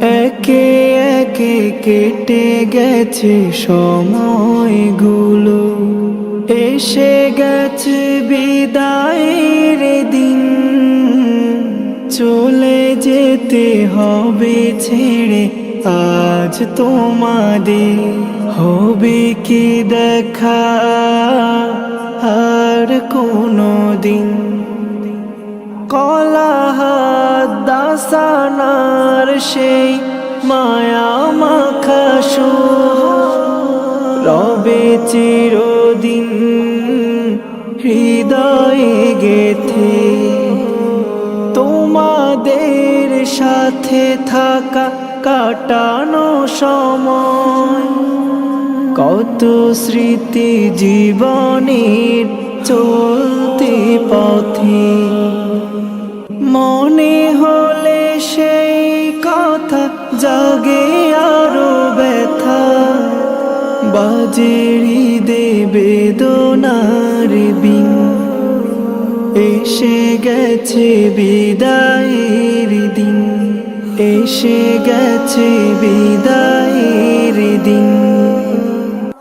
একে একে কেটে গেছে সময়গুলো। এসে গেছে বিদায়ের দিন। চলে যেতে হবে ছেড়ে, আজ তোমাদের। হবে কি দেখা আর কোনো দিন। কলাহাদাসানার সেই মায়া মাখাসু রবে চিরদিন হৃদয়ে গেথে। তোমাদের সাথে থাকা কাটানো সময়। কত স্মৃতি জীবনের চলতে পথে। মনে কথা জাগে আরও ব্যথা। বাজেরি দেবে দোনার বিন। এসে গেছে বিদায়ের দিন। এসে গেছে বিদায়